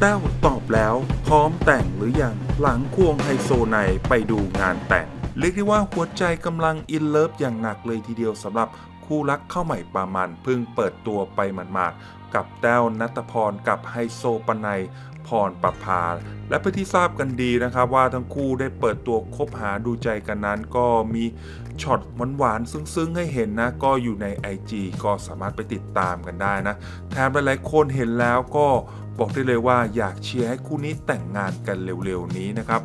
แต้วตอบแล้วพร้อมแต่งหรือยังหลังควงไฮโซไนไปดูงานแต่ง เรียกได้ว่าหัวใจกำลังอินเลิฟอย่างหนักเลยทีเดียวสำหรับคู่รักเข้าใหม่ปามันเพิ่งเปิดตัวไปหมาดๆกับแต้วนัตพรกับไฮโซปนัย พรประภา และเพื่อที่ทราบกันดีนะครับว่าทั้งคู่ได้เปิดตัวคบหาดูใจกันนั้น ก็มีช็อตหวานๆซึ้งๆให้เห็นนะ ก็อยู่ใน IG ก็สามารถไปติดตามกันได้นะแถมหลายๆคนเห็นแล้วก็บอกได้เลยว่าอยากเชียร์ให้คู่นี้แต่งงานกันเร็วๆนี้นะครับ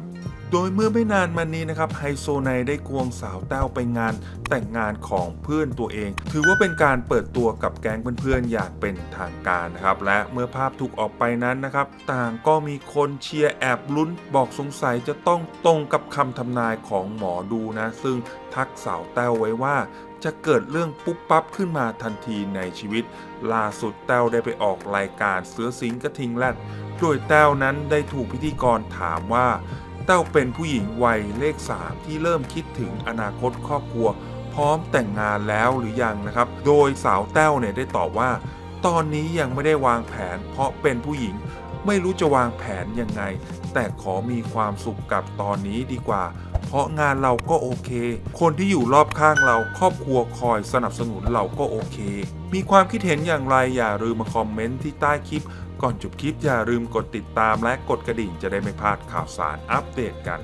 โดยเมื่อไม่นานมานี้นะครับไฮโซไนได้ควงสาวแต้วไปงานแต่งงานของเพื่อนตัวเอง ถือว่าเป็นการเปิดตัวกับแก๊งเพื่อนๆอย่างเป็นทางการนะครับและเมื่อภาพถูกออกไปนั้นนะครับ ต่างก็มีคนเชียร์แอบลุ้นบอกสงสัยจะต้องตรงกับคำทำนายของหมอดูนะ ซึ่งทักสาวแต้วไว้ว่าจะเกิดเรื่องปุ๊บปั๊บขึ้นมาทันทีในชีวิต ล่าสุดแต้วได้ไปออกรายการเสือสิงกระทิงแรดโดยแต้วนั้นได้ถูกพิธีกรถามว่า แต้วเป็นผู้หญิงวัยเลข3ที่เริ่มคิดถึงอนาคตครอบครัว พร้อมแต่งงานแล้วหรือยังนะครับ โดยสาวแต้วเนี่ยได้ตอบว่า ตอนนี้ยังไม่ได้วางแผน เพราะเป็นผู้หญิง ไม่รู้จะวางแผนยังไง แต่ขอมีความสุขกับตอนนี้ดีกว่า เพราะงานเราก็โอเค คนที่อยู่รอบข้างเราครอบครัวคอยสนับสนุนเราก็โอเค มีความคิดเห็นอย่างไรอย่าลืมมาคอมเมนต์ที่ใต้คลิป ก่อนจบคลิปอย่าลืมกดติดตามและกดกระดิ่งจะได้ไม่พลาดข่าวสารอัปเดตกัน